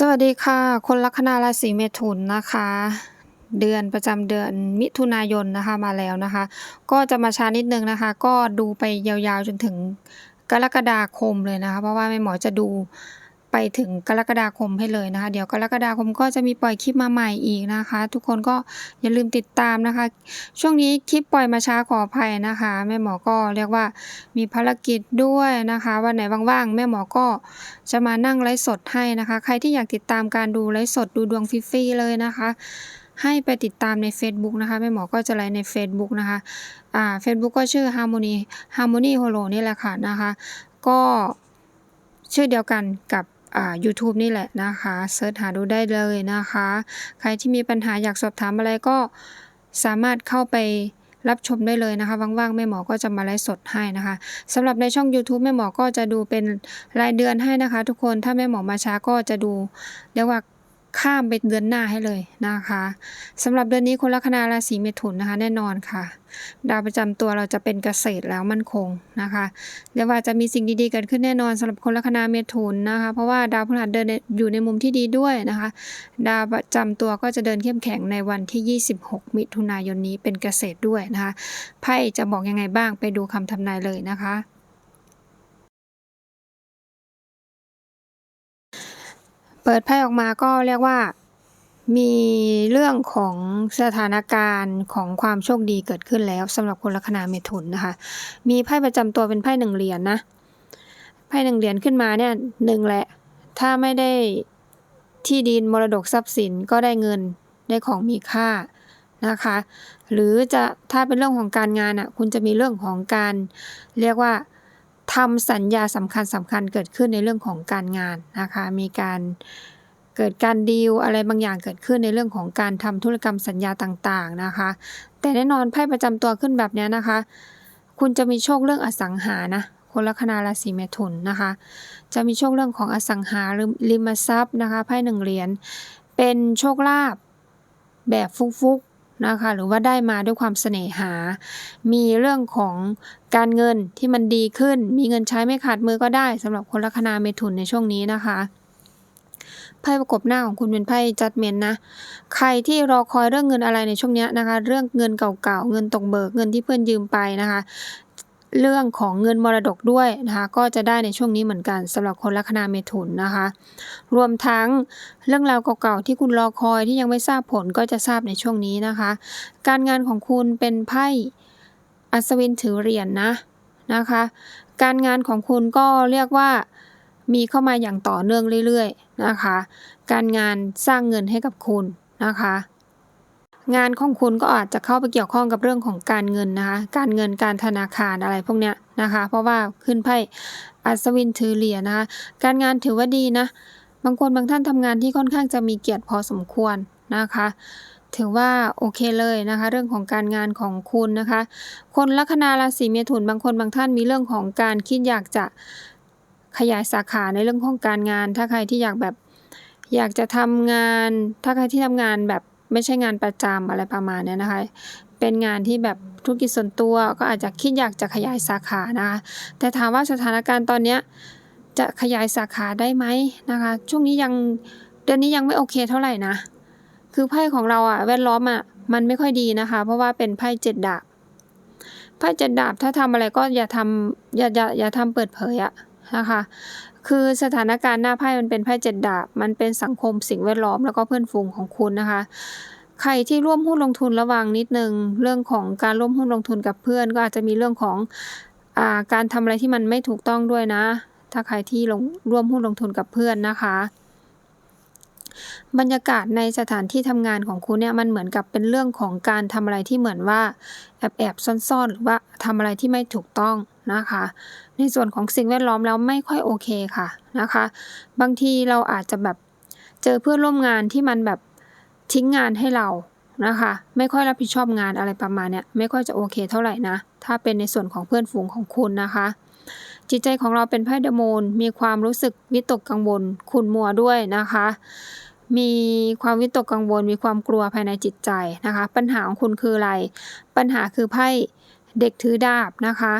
สวัสดีค่ะ คนลัคนาราศีเมถุนนะคะ เดือนประจำเดือนมิถุนายนนะคะมาแล้วนะคะ ก็จะมาช้านิดนึงนะคะ ก็ดูไปยาวๆจนถึงกรกฎาคมเลยนะคะ เพราะว่าแม่หมอจะดู ไปถึงกรกฎาคมให้เลยนะคะ เดี๋ยวกรกฎาคมก็จะมีปล่อยคลิปมาใหม่อีกนะคะ ทุกคนก็อย่าลืมติดตามนะคะ ช่วงนี้คลิปปล่อยมาช้าขออภัยนะคะแม่หมอก็เรียกว่ามีภารกิจด้วยนะคะวันไหนว่างๆแม่หมอก็จะมานั่งไลฟ์สดให้นะคะ ใครที่อยากติดตามการดูไลฟ์สดดูดวงฟรีๆเลยนะคะให้ไปติดตามใน Facebook นะคะแม่หมอก็จะไลฟ์ใน Facebook นะคะอ่า Facebook ก็ชื่อ Harmony Harmony Holo นี่แหละค่ะนะคะ ก็ชื่อเดียวกันกับ อ่า YouTube นี่แหละนะคะเซิร์ชหาดูได้เลยนะคะ ใครที่มีปัญหาอยากสอบถามอะไรก็สามารถเข้าไปรับชมได้เลยนะคะ ว่างๆ แม่หมอก็จะมาไลฟ์สดให้นะคะสำหรับในช่อง YouTube แม่หมอก็จะดูเป็นรายเดือนให้นะคะ ทุกคนถ้าแม่หมอมาช้าก็จะดูเรียกว่า ข้ามไปเดือนหน้าให้เลยนะคะสำหรับเดือนนี้คนลัคนาราศีเมถุนนะคะ แน่นอนค่ะ ดาวประจำตัวเราจะเป็นเกษตรแล้วมั่นคงนะคะเรียกว่าจะมีสิ่งดีๆเกิดขึ้นแน่นอนสำหรับคนลัคนาเมถุนนะคะ เพราะว่าดาวพฤหัสเดินอยู่ในมุมที่ดีด้วยนะคะ ดาวประจำตัวก็จะเดินเข้มแข็งในวันที่ 26 มิถุนายนนี้เป็นเกษตรด้วยนะคะไพ่จะบอกยังไงบ้างไปดูคำทำนายเลยนะคะ ปิดไพ่ออกมาก็เรียกว่า มีเรื่องของสถานการณ์ของความโชคดีเกิดขึ้นแล้วสำหรับคนลัคนาเมถุนนะคะ มีไพ่ประจำตัวเป็นไพ่หนึ่งเหรียญนนะไพ่หนึ่งเหรียญขึ้นมาเนี่ยหนึ่งแหละ ถ้าไม่ได้ที่ดินมรดกทรัพย์สินก็ได้เงินได้ของมีค่านะคะ หรือจะถ้าเป็นเรื่องของการงานอะ คุณจะมีเรื่องของการเรียกว่า ทำสัญญาสำคัญสำคัญเกิดขึ้นในเรื่องของการงานนะคะ มีการเกิดการดีลอะไรบางอย่างเกิดขึ้นในเรื่องของการทำธุรกรรมสัญญาต่างๆนะคะ แต่แน่นอนไพ่ประจำตัวขึ้นแบบนี้นะคะ คุณจะมีโชคเรื่องอสังหานะคนลัคนาราศีเมถุนนะคะ จะมีโชคเรื่องของอสังหาริมทรัพย์นะคะไพ่หนึ่งเหรียญเป็นโชคลาภแบบฟุกๆ นะคะหรือว่าได้มาด้วยความเสน่หา มีเรื่องของการเงินที่มันดีขึ้น มีเงินใช้ไม่ขาดมือก็ได้สำหรับคนลัคนาเมถุนในช่วงนี้นะคะไพ่ประกบหน้าของคุณเป็นไพ่จัดเมนนะ ใครที่รอคอยเรื่องเงินอะไรในช่วงนี้นะคะ เรื่องเงินเก่าๆ เงินตกเบิก เงินที่เพื่อนยืมไปนะคะ เรื่องของเงินมรดกด้วยนะคะ ก็จะได้ในช่วงนี้เหมือนกันสำหรับคนลัคนาเมถุนนะคะ รวมทั้งเรื่องราวเก่าๆที่คุณรอคอยที่ยังไม่ทราบผลก็จะทราบในช่วงนี้นะคะ การงานของคุณเป็นไพ่อัศวินถือเหรียญนนะนะคะ การงานของคุณก็เรียกว่ามีเข้ามาอย่างต่อเนื่องเรื่อยๆนะคะ การงานสร้างเงินให้กับคุณนะคะ งานของคุณก็อาจจะเข้าไปเกี่ยวข้องกับเรื่องของการเงินนะคะ การเงินการธนาคารอะไรพวกเนี้ยนะคะ เพราะว่าขึ้นไพ่อัศวินถือเหรียญนะคะ การงานถือว่าดีนะ บางคนบางท่านทำงานที่ค่อนข้างจะมีเกียรติพอสมควรนะคะ ถือว่าโอเคเลยนะคะ เรื่องของการงานของคุณนะคะ คนลัคนาราศีเมถุนบางคนบางท่านมีเรื่องของการคิดอยากจะขยายสาขาในเรื่องของการงาน ถ้าใครที่อยากแบบอยากจะทำงาน ถ้าใครที่ทำงานแบบ ไม่ใช่งานประจำอะไรประมาณนี้นะคะ เป็นงานที่แบบธุรกิจส่วนตัวก็อาจจะคิดอยากจะขยายสาขานะคะ แต่ถามว่าสถานการณ์ตอนนี้จะขยายสาขาได้ไหมนะคะ ช่วงนี้ยังเดือนนี้ยังไม่โอเคเท่าไหร่นะ คือไพ่ของเราอะแวดล้อมอะมันไม่ค่อยดีนะคะ เพราะว่าเป็นไพ่เจ็ดดาบไพ่เจ็ดดาบถ้าทำอะไรก็อย่าทำอย่าอย่าอย่าทำเปิดเผยอะ นะคะ คือสถานการณ์หน้าไพ่มันเป็นไพ่เจ็ดดาบ มันเป็นสังคมสิ่งแวดล้อมแล้วก็เพื่อนฝูงของคุณนะคะ ใครที่ร่วมหุ้นลงทุนระวังนิดนึง เรื่องของการร่วมหุ้นลงทุนกับเพื่อน ก็อาจจะมีเรื่องของอาการทำอะไรที่มันไม่ถูกต้องด้วยนะ ถ้าใครที่ลงร่วมหุ้นลงทุนกับเพื่อนนะคะบรรยากาศในสถานที่ทำงานของคุณเนี่ยมันเหมือนกับเป็นเรื่องของการทำอะไรที่เหมือนว่าแอบแอบซ่อนๆ หรือว่าทำอะไรที่ไม่ถูกต้องนะคะ ในส่วนของสิ่งแวดล้อมแล้วไม่ค่อยโอเคค่ะนะคะ บางทีเราอาจจะแบบเจอเพื่อนร่วมงานที่มันแบบทิ้งงานให้เรานะคะ ไม่ค่อยรับผิดชอบงานอะไรประมาณเนี้ยไม่ค่อยจะโอเคเท่าไหร่นะ ถ้าเป็นในส่วนของเพื่อนฝูงของคุณนะคะ จิตใจของเราเป็นไพ่เดโมนมีความรู้สึกวิตกกังวลขุ่นมัวด้วยนะคะ มีความวิตกกังวล มีความกลัวภายในจิตใจนะคะ ปัญหาของคุณคืออะไร ปัญหาคือไพ่เด็กถือดาบนะคะ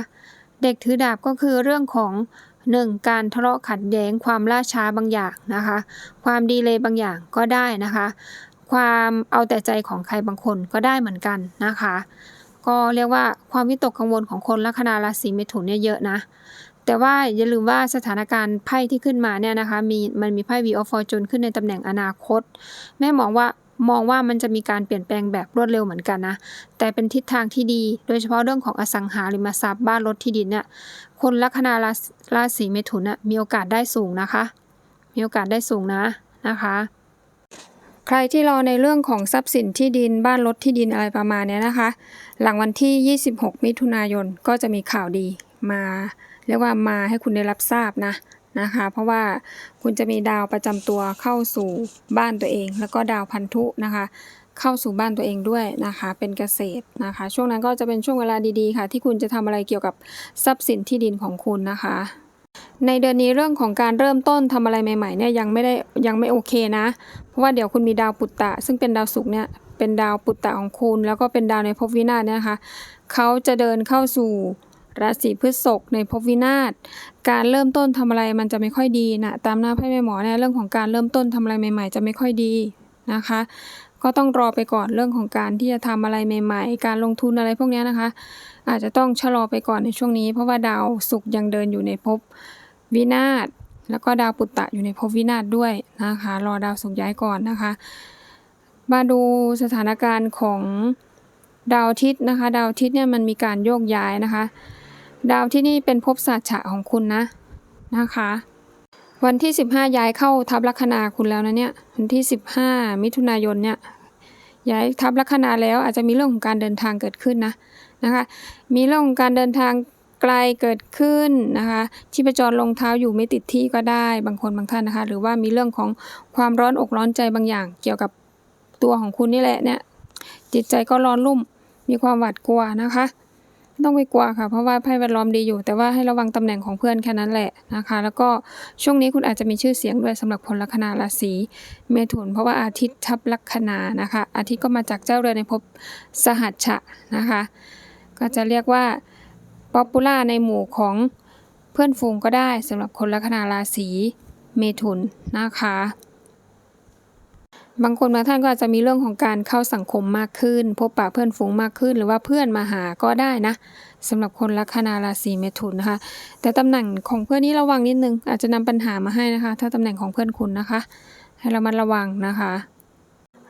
เด็กถือดาบก็คือเรื่องของ 1. การทะเลาะขัดแย้งความล่าช้าบางอย่างนะคะ ความดีเลยบางอย่างก็ได้นะคะ ความเอาแต่ใจของใครบางคนก็ได้เหมือนกันนะคะ ก็เรียกว่าความวิตกกังวลของคนลัคนาราศีเมถุนเนี่ยเยอะนะ แต่ว่าอย่าลืมว่าสถานการณ์ไพ่ที่ขึ้นมาเนี่ยนะคะมีมันมีไพ่ V of Fortune ขึ้นในตำแหน่งอนาคต แม่มองว่า มองว่ามันจะมีการเปลี่ยนแปลงแบบรวดเร็วเหมือนกันนะ แต่เป็นทิศทางที่ดี โดยเฉพาะเรื่องของอสังหาริมทรัพย์บ้านรถที่ดินเนี่ยคนลัคนาราศราศีเมถุนน่ะมีโอกาสได้สูงนะคะ มีโอกาสได้สูงนะนะคะ ใครที่รอในเรื่องของทรัพย์สินที่ดินบ้านรถที่ดินอะไรประมาณเนี้ยนะคะ หลังวันที่ 26 มิถุนายนก็จะมีข่าวดีมาเรียกว่ามาให้คุณได้รับทราบนะ นะคะ เพราะว่าคุณจะมีดาวประจำตัวเข้าสู่บ้านตัวเอง แล้วก็ดาวพันธุนะคะ เข้าสู่บ้านตัวเองด้วยนะคะ เป็นเกษตรนะคะ ช่วงนั้นก็จะเป็นช่วงเวลาดีๆค่ะ ที่คุณจะทำอะไรเกี่ยวกับทรัพย์สินที่ดินของคุณนะคะในเดือนนี้เรื่องของการเริ่มต้นทำอะไรใหม่ๆเนี่ยยังไม่ได้ยังไม่โอเคนะ เพราะว่าเดี๋ยวคุณมีดาวปุตตะ ซึ่งเป็นดาวศุกร์เนี่ยเป็นดาวปุตตะของคุณ แล้วก็เป็นดาวในภพวินาศเนี่ยนะคะเขาจะเดินเข้าสู่ ราศีพฤษภในภพวินาศการเริ่มต้นทำอะไรมันจะไม่ค่อยดีนะตามหน้าไพ่แม่หมอเนี่ยเรื่องของการเริ่มต้นทำอะไรใหม่ ๆ จะไม่ค่อยดีนะคะ ก็ต้องรอไปก่อนเรื่องของการที่จะทำอะไรใหม่ ๆ การลงทุนอะไรพวกนี้นะคะ อาจจะต้องชะลอไปก่อนในช่วงนี้ เพราะว่าดาวศุกร์ยังเดินอยู่ในภพวินาศแล้วก็ดาวปุตตะอยู่ในภพวินาศด้วยนะคะ รอดาวศุกร์ย้ายก่อนนะคะ มาดูสถานการณ์ของดาวอาทิตย์นะคะ ดาวอาทิตย์เนี่ยมันมีการโยกย้ายนะคะ ดาวที่นี่เป็นภพศาสตร์ฉะของคุณนะนะคะ วันที่ 15 ย้ายเข้าทับลัคนาคุณแล้วนะเนี่ยวันที่ 15 มิถุนายนเนี่ยย้ายทับลัคนาแล้วอาจจะมีเรื่องของการเดินทางเกิดขึ้นนะนะคะมีเรื่องของการเดินทางไกลเกิดขึ้นนะคะชีพจรลงเท้าอยู่ไม่ติดที่ก็ได้บางคนบางท่านนะคะ หรือว่ามีเรื่องของความร้อนอกร้อนใจบางอย่าง เกี่ยวกับตัวของคุณนี่แหละเนี่ยจิตใจก็ร้อนรุ่มมีความหวาดกลัวนะคะ ต้องไปกลัวค่ะ เพราะว่าไพ่แวดล้อมดีอยู่ แต่ว่าให้ระวังตำแหน่งของเพื่อนแค่นั้นแหละนะคะ แล้วก็ช่วงนี้คุณอาจจะมีชื่อเสียงด้วยสำหรับคนลัคนาราศีเมถุน เพราะว่าอาทิตย์ทับลัคนานะคะ อาทิตย์ก็มาจากเจ้าเรือนในภพสหัชชะนะคะ ก็จะเรียกว่าป๊อปปูล่าในหมู่ของเพื่อนฝูงก็ได้สำหรับคนลัคนาราศีเมถุนนะคะ บางคนบางท่านก็อาจจะมีเรื่องของการเข้าสังคมมากขึ้น พบปะเพื่อนฝูงมากขึ้น หรือว่าเพื่อนมาหาก็ได้นะสำหรับคนลัคนาราศีเมถุนนะคะ แต่ตำแหน่งของเพื่อนนี้ระวังนิดนึง อาจจะนำปัญหามาให้นะคะ ถ้าตำแหน่งของเพื่อนคุณนะคะ ให้เรามาระวังนะคะ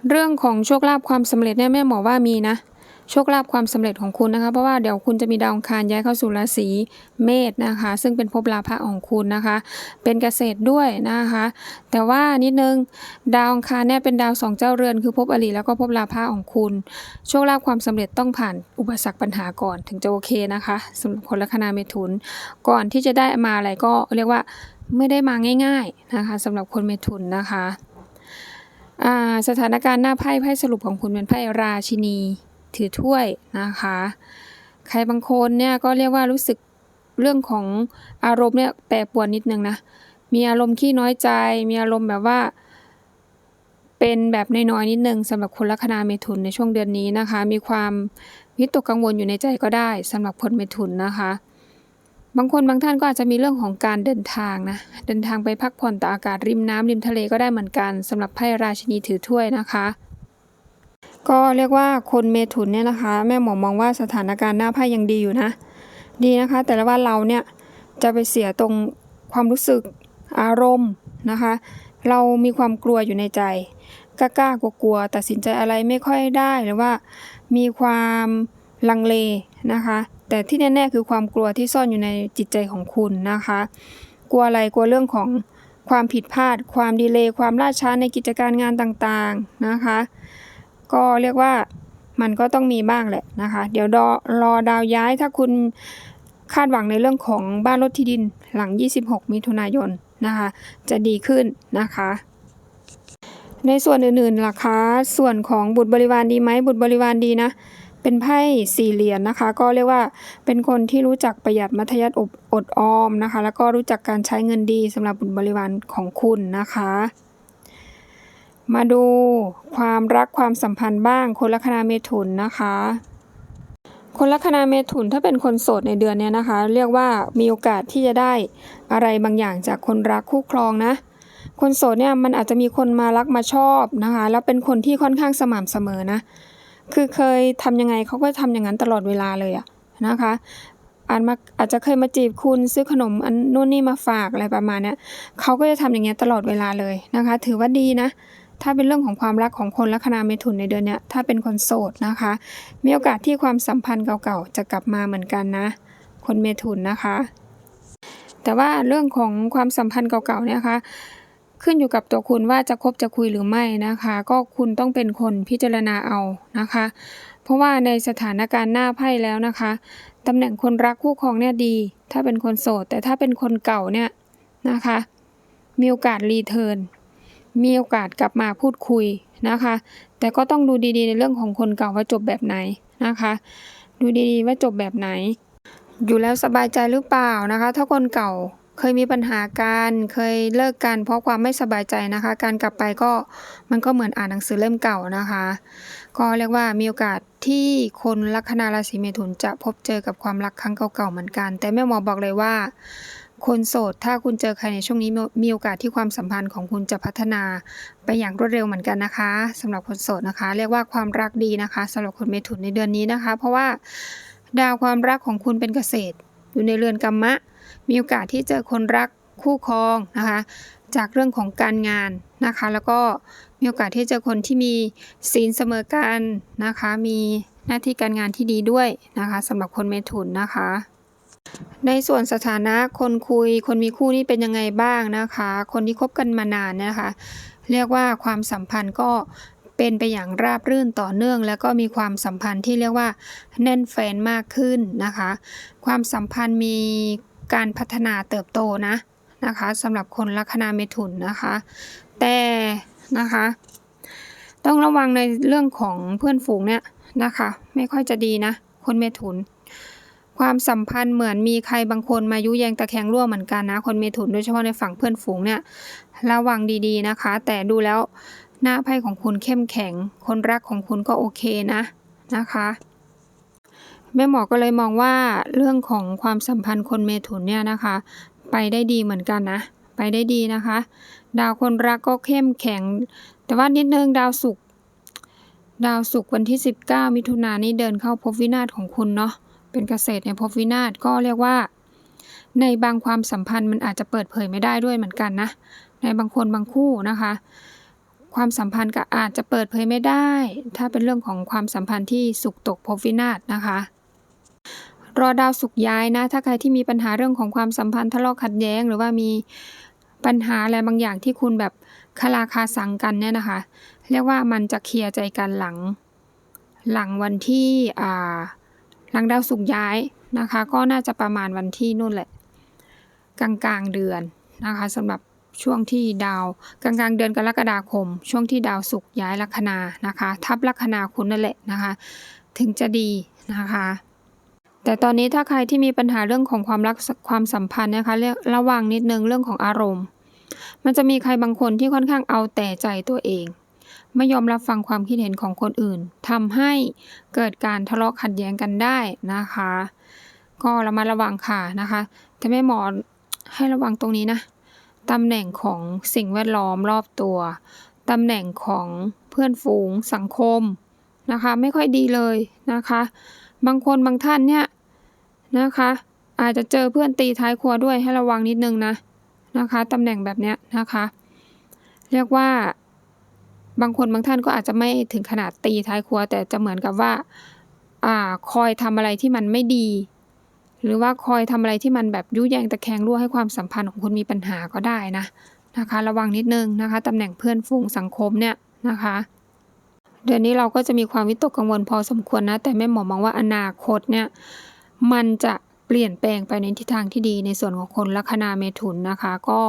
เรื่องของโชคลาภความสำเร็จเนี่ยแม่หมอว่ามีนะ โชคลาภความสำเร็จของคุณนะคะ เพราะว่าเดี๋ยวคุณจะมีดาวองคารย้ายเข้าสู่ราศีเมษนะคะ ซึ่งเป็นภพลาภะของคุณนะคะ เป็นเกษตรด้วยนะคะ แต่ว่านิดนึงดาวองคารเนี่ยเป็นดาวสองเจ้าเรือนคือภพอริแล้วก็ภพลาภะของคุณ โชคลาภความสำเร็จต้องผ่านอุปสรรคปัญหาก่อนถึงจะโอเคนะคะสำหรับคนลัคนาเมถุน ก่อนที่จะได้มาอะไรก็เรียกว่าไม่ได้มาง่าย ๆนะคะสำหรับคนเมถุนนะคะอ่าสถานการณ์หน้าไพ่ไพ่สรุปของคุณเป็นไพ่ราชินี ถือถ้วยนะคะ ใครบางคนเนี่ยก็เรียกว่ารู้สึกเรื่องของอารมณ์เนี่ยแปรปรวนนิดนึงนะ มีอารมณ์ขี้น้อยใจ มีอารมณ์แบบว่า เป็นแบบน้อยๆนิดนึงสำหรับคนลัคนาเมถุนในช่วงเดือนนี้นะคะ มีความวิตกกังวลอยู่ในใจก็ได้สำหรับคนเมถุนนะคะ บางคนบางท่านก็อาจจะมีเรื่องของการเดินทางนะ เดินทางไปพักผ่อนตากอากาศริมน้ำริมทะเลก็ได้เหมือนกันสำหรับไพ่ราชินีถือถ้วยนะคะ ก็เรียกว่าคนเมถุนเนี่ยนะคะ แม่หมอมองว่าสถานการณ์หน้าไพ่ยังดีอยู่นะ ดีนะคะ แต่ละว่าเราเนี่ยจะไปเสียตรงความรู้สึกอารมณ์นะคะ เรามีความกลัวอยู่ในใจกล้ากลัวๆตัดสินใจอะไรไม่ค่อยได้หรือว่ามีความลังเลนะคะ แต่ที่แน่ๆคือความกลัวที่ซ่อนอยู่ในจิตใจของคุณนะคะ กลัวอะไรกลัวเรื่องของความผิดพลาด ความดีเลย์ความล่าช้าในกิจการงานต่างๆนะคะ ก็เรียกว่ามันก็ต้องมีบ้างแหละนะคะ เดี๋ยวรออดาวย้ายถ้าคุณคาดหวังในเรื่องของบ้านรถที่ดินหลัง 26 มิถุนายนนะคะ จะดีขึ้นนะคะ ในส่วนอื่นๆล่ะคะส่วนของบุตรบริวารดีไหมบุตรบริวารดีนะ เป็นไพ่สี่เหรียญนะคะ ก็เรียกว่าเป็นคนที่รู้จักประหยัดมัธยัติอดอดออมนะคะ แล้วก็รู้จักการใช้เงินดีสำหรับบุตรบริวารของคุณนะคะ มาดูความรักความสัมพันธ์บ้างคนลัคนาเมถุนนะคะ คนลัคนาเมถุนถ้าเป็นคนโสดในเดือนนี้นะคะ เรียกว่ามีโอกาสที่จะได้อะไรบางอย่างจากคนรักคู่ครองนะ คนโสดเนี่ยมันอาจจะมีคนมารักมาชอบนะคะ แล้วเป็นคนที่ค่อนข้างสม่ำเสมอนะ คือเคยทำยังไงเขาก็ทำอย่างนั้นตลอดเวลาเลยอะนะคะอาจมาอาจจะเคยมาจีบคุณซื้อขนมอันนู่นนี่มาฝากอะไรประมาณนี้เขาก็จะทำอย่างเงี้ยตลอดเวลาเลยนะคะ ถือว่าดีนะ ถ้าเป็นเรื่องของความรักของคนลัคนาเมถุนในเดือนนี้ถ้าเป็นคนโสดนะคะ มีโอกาสที่ความสัมพันธ์เก่าๆ จะกลับมาเหมือนกันนะ คนเมถุนนะคะ แต่ว่าเรื่องของความสัมพันธ์เก่าๆเนี่ยนะคะขึ้นอยู่กับตัวคุณว่าจะคบจะคุยหรือไม่นะคะ ก็คุณต้องเป็นคนพิจารณาเอานะคะ เพราะว่าในสถานการณ์หน้าไพ่แล้วนะคะตำแหน่งคนรักคู่ครองเนี่ยดี ถ้าเป็นคนโสด แต่ถ้าเป็นคนเก่าเนี่ยนะคะ มีโอกาสรีเทิร์น มีโอกาสกลับมาพูดคุยนะคะ แต่ก็ต้องดูดีๆในเรื่องของคนเก่าว่าจบแบบไหนนะคะ ดูดีๆว่าจบแบบไหน อยู่แล้วสบายใจหรือเปล่านะคะ ถ้าคนเก่าเคยมีปัญหากันเคยเลิกกันเพราะความไม่สบายใจนะคะ การกลับไปก็มันก็เหมือนอ่านหนังสือเล่มเก่านะคะ ก็เรียกว่ามีโอกาสที่คนลัคนาราศีเมถุนจะพบเจอกับความรักครั้งเก่าๆเหมือนกัน แต่แม่หมอบอกเลยว่า คนโสด ถ้าคุณเจอใครในช่วงนี้มีโอกาสที่ความสัมพันธ์ของคุณจะพัฒนาไปอย่างรวดเร็วเหมือนกันนะคะสำหรับคนโสดนะคะ เรียกว่าความรักดีนะคะสำหรับคนเมถุนในเดือนนี้นะคะ เพราะว่าดาวความรักของคุณเป็นเกษตร อยู่ในเรือนกรรมะ มีโอกาสที่เจอคนรักคู่ครองนะคะ จากเรื่องของการงานนะคะ แล้วก็มีโอกาสที่เจอคนที่มีศีลเสมอกันนะคะ มีหน้าที่การงานที่ดีด้วยนะคะสำหรับคนเมถุนนะคะ ในส่วนสถานะคนคุย คนมีคู่นี่เป็นยังไงบ้างนะคะ คนที่คบกันมานานเนี่ยนะคะ เรียกว่าความสัมพันธ์ก็เป็นไปอย่างราบรื่นต่อเนื่อง แล้วก็มีความสัมพันธ์ที่เรียกว่าแน่นแฟนมากขึ้นนะคะ ความสัมพันธ์มีการพัฒนาเติบโตนะนะคะสำหรับคนลัคนาเมถุนนะคะ แต่นะคะ ต้องระวังในเรื่องของเพื่อนฝูงเนี่ยนะคะ ไม่ค่อยจะดีนะ คนเมถุน ความสัมพันธ์เหมือนมีใครบางคนมายุแยงตะแคงรั่วเหมือนกันนะ คนเมถุนโดยเฉพาะในฝั่งเพื่อนฝูงเนี่ยระวังดีๆนะคะ แต่ดูแล้วหน้าไพ่ของคุณเข้มแข็ง คนรักของคุณก็โอเคนะนะคะแม่หมอก็เลยมองว่าเรื่องของความสัมพันธ์คนเมถุนเนี่ยนะคะ ไปได้ดีเหมือนกันนะ ไปได้ดีนะคะ ดาวคนรักก็เข้มแข็ง แต่ว่านิดนึงดาวศุกร์ดาวศุกร์วันที่ 19 มิถุนายนนี้เดินเข้าภพวินาศของคุณเนาะ เป็นเกษตรในภพวินาศก็เรียกว่า ในบางความสัมพันธ์มันอาจจะเปิดเผยไม่ได้ด้วยเหมือนกันนะ ในบางคนบางคู่นะคะ ความสัมพันธ์ก็อาจจะเปิดเผยไม่ได้ ถ้าเป็นเรื่องของความสัมพันธ์ที่สุกตกภพวินาศนะคะ รอดาวสุกย้ายนะ ถ้าใครที่มีปัญหาเรื่องของความสัมพันธ์ทะเลาะขัดแย้ง หรือว่ามีปัญหาอะไรบางอย่างที่คุณแบบคาราคาสังกันเนี่ยนะคะ เรียกว่ามันจะเคลียร์ใจกันหลัง หลังวันที่อ่า หลังดาวสุกร์ย้ายนะคะ ก็น่าจะประมาณวันที่นู่นแหละ กลางกลางเดือนนะคะสำหรับช่วงที่ดาวกลางกลางเดือนกรกฎาคม ช่วงที่ดาวศุกร์ย้ายลัคนานะคะ ทับลัคนาคุณนั่นแหละนะคะ ถึงจะดีนะคะ แต่ตอนนี้ถ้าใครที่มีปัญหาเรื่องของความรักความสัมพันธ์นะคะเรียกระวังนิดนึงเรื่องของอารมณ์ มันจะมีใครบางคนที่ค่อนข้างเอาแต่ใจตัวเอง ไม่ยอมรับฟังความคิดเห็นของคนอื่นทำให้เกิดการทะเลาะขัดแย้งกันได้นะคะ ก็ระมัดระวังค่ะนะคะแต่แม่หมอให้ระวังตรงนี้นะตำแหน่งของสิ่งแวดล้อมรอบตัวตำแหน่งของเพื่อนฝูงสังคมนะคะ ไม่ค่อยดีเลยนะคะ บางคนบางท่านเนี่ยนะคะ อาจจะเจอเพื่อนตีท้ายครัวด้วยให้ระวังนิดนึงนะนะคะตำแหน่งแบบเนี้ยนะคะ เรียกว่า บางคนบางท่านก็อาจจะไม่ถึงขนาดตีท้ายครัว แต่จะเหมือนกับว่าอ่าคอยทำอะไรที่มันไม่ดี หรือว่าคอยทำอะไรที่มันแบบยุแยงตะแคงรั่วให้ความสัมพันธ์ของคุณมีปัญหาก็ได้นะนะคะ ระวังนิดนึงนะคะตำแหน่งเพื่อนฝูงสังคมเนี่ยนะคะเดือนนี้เราก็จะมีความวิตกกังวลพอสมควรนะ แต่แม่หมอมองว่าอนาคตเนี่ยมันจะเปลี่ยนแปลงไปในทิศทางที่ดีในส่วนของคนลัคนาเมถุนนะคะ ก็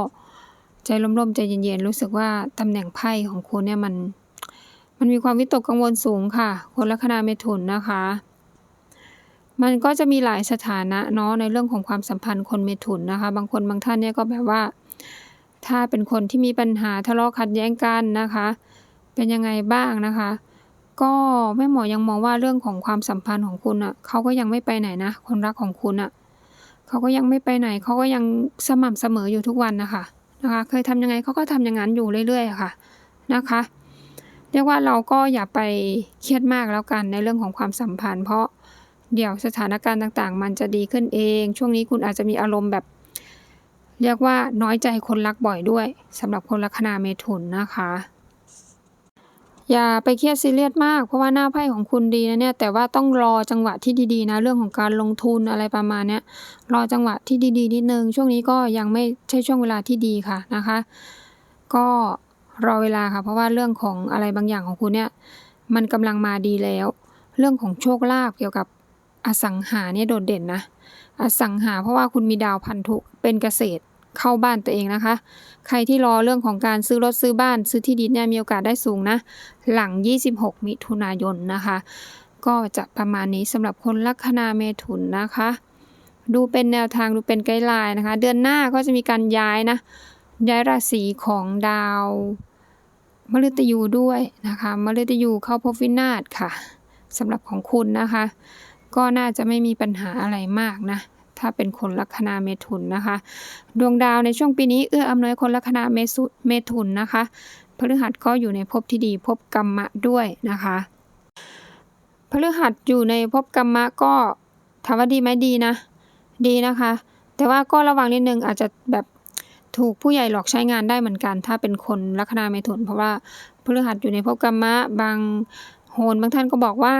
ใจร่มๆใจเย็นๆ รู้สึกว่าตำแหน่งไพ่ของคุณเนี่ยมัน มันมีความวิตกกังวลสูงค่ะ คนลัคนาเมถุนนะคะ มันก็จะมีหลายสถานะเนาะในเรื่องของความสัมพันธ์คนเมถุนนะคะ บางคนบางท่านเนี่ยก็แบบว่า ถ้าเป็นคนที่มีปัญหาทะเลาะขัดแย้งกันนะคะ เป็นยังไงบ้างนะคะ ก็แม่หมอยังมองว่าเรื่องของความสัมพันธ์ของคุณอะเขาก็ยังไม่ไปไหนนะคนรักของคุณอะเขาก็ยังไม่ไปไหนเขาก็ยังสม่ำเสมออยู่ทุกวันนะคะ นะคะ เคยทำยังไงเขาก็ทำอย่างนั้นอยู่เรื่อยๆค่ะนะคะ เรียกว่าเราก็อย่าไปเครียดมากแล้วกันในเรื่องของความสัมพันธ์ เพราะเดี๋ยวสถานการณ์ต่างๆ มันจะดีขึ้นเอง ช่วงนี้คุณอาจจะมีอารมณ์แบบ เรียกว่าน้อยใจคนรักบ่อยด้วยสำหรับคนลัคนาเมถุนนะคะ อย่าไปเครียดซีเรียสมาก เพราะว่าหน้าไพ่ของคุณดีนะเนี่ย แต่ว่าต้องรอจังหวะที่ดีๆนะ เรื่องของการลงทุนอะไรประมาณเนี้ย รอจังหวะที่ดีๆนิดนึง ช่วงนี้ก็ยังไม่ใช่ช่วงเวลาที่ดีค่ะนะคะ ก็รอเวลาค่ะ เพราะว่าเรื่องของอะไรบางอย่างของคุณเนี่ย มันกำลังมาดีแล้ว เรื่องของโชคลาภเกี่ยวกับอสังหาเนี่ยโดดเด่นนะ อสังหาเพราะว่าคุณมีดาวพันธุเป็นเกษตร เข้าบ้านตัวเองนะคะ ใครที่รอเรื่องของการซื้อรถซื้อบ้าน ซื้อที่ดินเนี่ยมีโอกาสได้สูงนะ หลัง 26 มิถุนายนนะคะ ก็จะประมาณนี้สำหรับคนลัคนาเมถุนนะคะ ดูเป็นแนวทางดูเป็นไกด์ไลน์นะคะ เดือนหน้าก็จะมีการย้ายนะ ย้ายราศีของดาวมฤตยูด้วยนะคะมฤตยูเข้าภพวินาศค่ะสำหรับของคุณนะคะ ก็น่าจะไม่มีปัญหาอะไรมากนะ ถ้าเป็นคนลัคนาเมถุนนะคะ ดวงดาวในช่วงปีนี้เอื้ออำนวยคนลัคนาเมสุเมถุนนะคะพฤหัสก็อยู่ในภพที่ดีภพกรรมะด้วยนะคะพฤหัสอยู่ในภพกรรมะก็ถามว่าดีไหมดีนะ ดีนะคะ แต่ว่าก็ระวังนิดนึงอาจจะแบบถูกผู้ใหญ่หลอกใช้งานได้เหมือนกัน ถ้าเป็นคนลัคนาเมถุน เพราะว่าพฤหัสอยู่ในภพกรรมะบางโหนบางท่านก็บอกว่า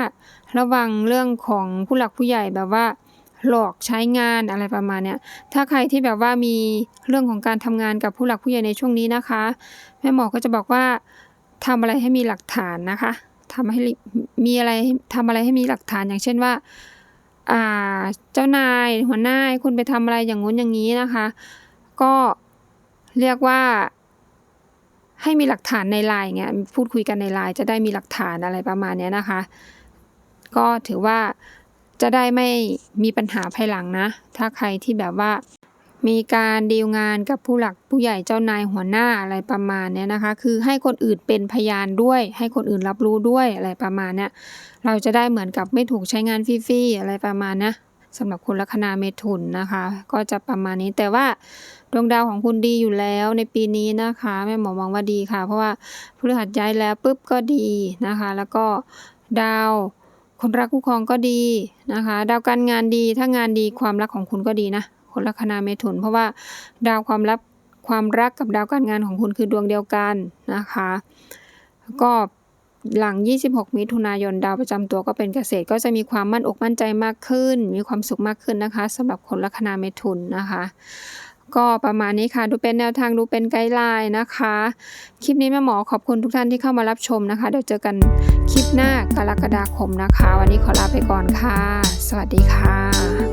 ระวังเรื่องของผู้หลักผู้ใหญ่แบบว่า หลอกใช้งานอะไรประมาณเนี้ย ถ้าใครที่แบบว่ามีเรื่องของการทำงานกับผู้หลักผู้ใหญ่ในช่วงนี้นะคะ แม่หมอก็จะบอกว่าทำอะไรให้มีหลักฐานนะคะทำให้มีอะไรทำอะไรให้มีหลักฐานอย่างเช่นว่าอ่าเจ้านายหัวหน้าคุณไปทำอะไรอย่างงู้นอย่างนี้นะคะ ก็เรียกว่าให้มีหลักฐานในไลน์เงี้ยพูดคุยกันในไลน์จะได้มีหลักฐานอะไรประมาณนี้นะคะ ก็ถือว่า จะได้ไม่มีปัญหาภายหลังนะ ถ้าใครที่แบบว่า มีการดีลงานกับผู้หลักผู้ใหญ่เจ้านายหัวหน้าอะไรประมาณเนี้ยนะคะ คือให้คนอื่นเป็นพยานด้วย ให้คนอื่นรับรู้ด้วยอะไรประมาณเนี้ยเราจะได้เหมือนกับไม่ถูกใช้งานฟรีๆอะไรประมาณนะสำหรับคนลัคนาเมถุนนะคะ ก็จะประมาณนี้แต่ว่าดวงดาวของคุณดีอยู่แล้วในปีนี้นะคะแม่หมอมองว่าดีค่ะ เพราะว่าพฤหัสย้ายแล้วปุ๊บก็ดีนะคะ แล้วก็ดาว คนรักคู่ครองก็ดีนะคะ ดาวการงานดีถ้างานดีความรักของคุณก็ดีนะ คนลัคนาเมถุน เพราะว่าดาวความรักความรักกับดาวการงานของคุณคือดวงเดียวกันนะคะ ก็หลัง 26 มิถุนายนดาวประจำตัวก็เป็นเกษตร ก็จะมีความมั่นอกมั่นใจมากขึ้น มีความสุขมากขึ้นนะคะสำหรับคนลัคนาเมถุนนะคะ ก็ประมาณนี้ค่ะ ดูเป็นแนวทางดูเป็นไกด์ไลน์นะคะ คลิปนี้แม่หมอขอบคุณทุกท่านที่เข้ามารับชมนะคะ เดี๋ยวเจอกันคลิปหน้ากรกฎาคมนะคะ วันนี้ขอลาไปก่อนค่ะ สวัสดีค่ะ